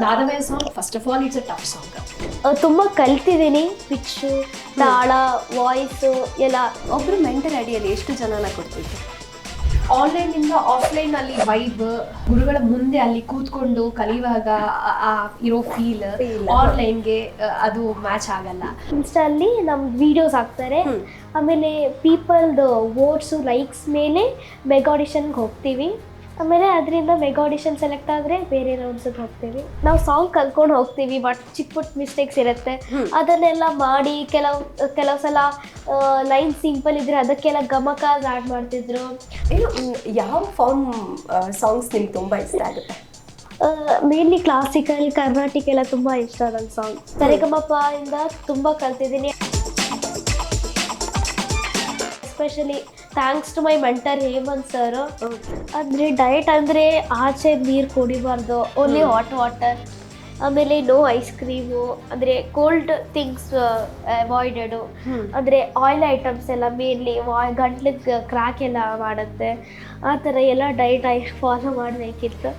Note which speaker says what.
Speaker 1: Naadamaya song first of all it's a tough song
Speaker 2: ತುಂಬ ಕಲ್ತಿದ್ದೀನಿ pitch ತಾಳ voice ಎಲ್ಲ.
Speaker 3: ಒಬ್ರು ಮೆಂಟಲ್ ಅಡಿಯಲ್ಲಿ ಎಷ್ಟು ಜನನ ಕೊಡ್ತಿದ್ರು?
Speaker 1: ಆನ್ಲೈನ್ ಇಂದ ಆಫ್ಲೈನ್ ಅಲ್ಲಿ ವೈಬ್ ಗುರುಗಳ ಮುಂದೆ ಅಲ್ಲಿ ಕೂತ್ಕೊಂಡು ಕಲಿಯುವಾಗ ಆ- ಇರೋ ಫೀಲ್. ಆನ್ಲೈನ್ಗೆ ಅದು ಮ್ಯಾಚ್ ಆಗಲ್ಲ.
Speaker 2: ಇನ್ಸ್ಟಲ್ಲಿ ನಮ್ಮ ವಿಡಿಯೋಸ್ ಹಾಕ್ತಾರೆ. ಆಮೇಲೆ ಪೀಪಲ್ದು ವೋಟ್ಸು ಲೈಕ್ಸ್ ಮೇಲೆ ಮೆಗಾಡಿಷನ್ಗೆ ಹೋಗ್ತೀವಿ. ಆಮೇಲೆ ಅದರಿಂದ ಮೆಗಾಡಿಷನ್ ಸೆಲೆಕ್ಟ್ ಆದರೆ ಬೇರೆ ರೌಂಡ್ಸಿಗೆ ಹೋಗ್ತೀವಿ. ನಾವು ಸಾಂಗ್ ಕಲ್ಕೊಂಡು ಹೋಗ್ತೀವಿ ಬಟ್ ಚಿಕ್ಕ ಪುಟ್ಟ ಮಿಸ್ಟೇಕ್ಸ್ ಇರುತ್ತೆ. ಅದನ್ನೆಲ್ಲ ಮಾಡಿ ಕೆಲವು ಕೆಲವು ಸಲ ಲೈನ್ ಸಿಂಪಲ್ ಇದ್ರೆ ಅದಕ್ಕೆಲ್ಲ ಗಮಕ ಆ್ಯಡ್ ಮಾಡ್ತಿದ್ರು.
Speaker 3: ಏನು ಮ್, ಯಾವ ಫಾರ್ಮ್ ಸಾಂಗ್ಸ್ ನಿಮ್ಗೆ ತುಂಬ ಇಷ್ಟ ಆಗುತ್ತೆ?
Speaker 2: ಮೇನ್ಲಿ ಕ್ಲಾಸಿಕಲ್ ಕರ್ನಾಟಿಕ್ ಎಲ್ಲ ತುಂಬ ಇಷ್ಟ ನನ್ನ ಸಾಂಗ್ ಸರಿಗಮಪ್ಪ ಇಂದ ತುಂಬ ಕಲ್ತಿದ್ದೀನಿ. Especially thanks to my mentor Hemanth sir ಅಂದರೆ ಡಯಟ್ ಅಂದರೆ ಆಚೆ ನೀರು ಕುಡಿಬಾರ್ದು ಓನ್ಲಿ ಹಾಟ್ ವಾಟರ್ ಆಮೇಲೆ ನೋ ಐಸ್ ಕ್ರೀಮು ಅಂದರೆ ಕೋಲ್ಡ್ ಥಿಂಗ್ಸ್ ಅವಾಯ್ಡೆಡು ಅಂದರೆ ಆಯಿಲ್ ಐಟಮ್ಸ್ ಎಲ್ಲ ಮೇನ್ಲಿ ವಾಯ್ ಗಂಟ್ಲಿಗೆ ಕ್ರ್ಯಾಕ್ ಎಲ್ಲ ಮಾಡುತ್ತೆ. ಆ ಥರ ಎಲ್ಲ ಡಯಟ್ ಐ ಫಾಲೋ ಮಾಡಬೇಕಿತ್ತು.